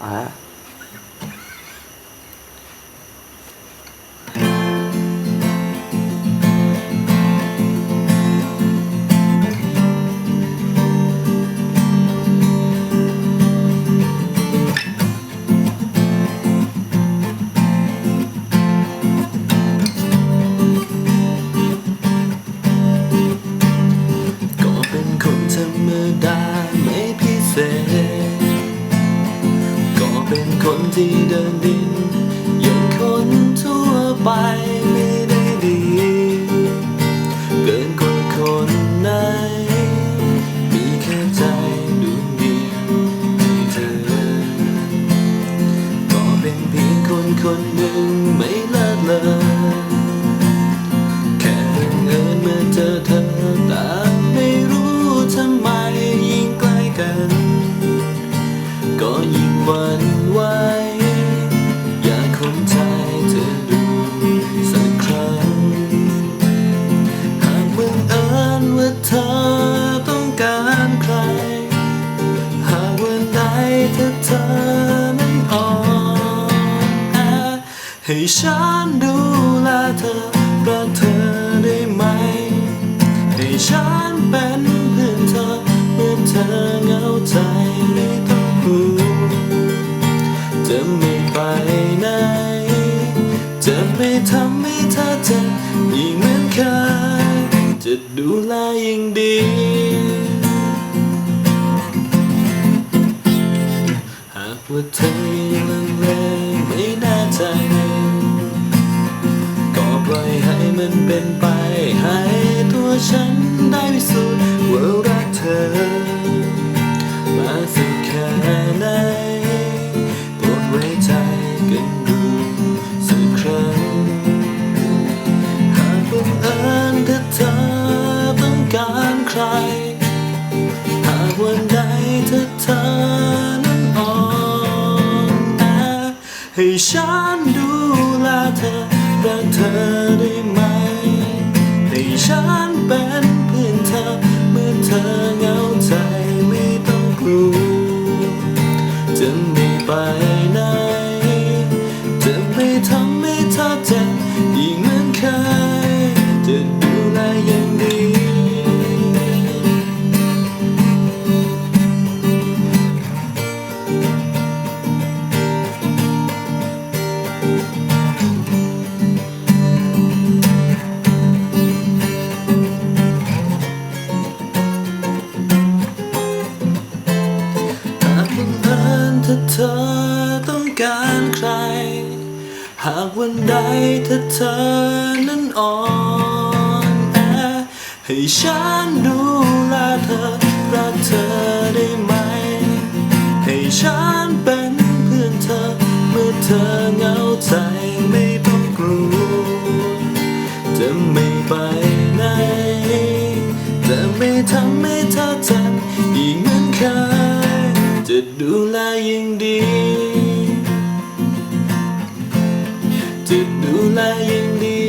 อ่ ที่เดินดินอย่างคนทั่วไป ให้ฉันดูแลเธอรักเธอได้ไหม ให้ฉันเป็นเพื่อนเธอเมื่อเธอเหงาใจไม่ต้องกลัวจะไม่ไปไหน จะไม่ทำให้เธอเจ็บอีกเหมือนเคยจะดูแลอย่างดีหากว่าเธอยังลังเลไม่แน่ใจ มันเป็นไป ให้ตัวฉันได้พิสูจน์ว่ารักเธอ มาสักแค่ไหนโปรดไว้ใจกันดูสักครั้ง หากบังเอิญถ้าเธอต้องการใคร หากวันใดถ้าเธอนั้นอ่อนแอให้ฉันดูแลเธอรัก จะไม่ไปไหน ถ้าเธอต้องการใคร หากวันใดถ้าเธอนั้นอ่อนแอให้ฉันดูแลเธอรักเธอได้ไหม ให้ฉันเป็นเพื่อนเธอ เมื่อเธอเหงาใจไม่ต้องกลัวจะไม่ไปไหนจะไม่ทำให้เธอเจ็บ ดูแลยิ่งดี จะดูแลยิ่งดี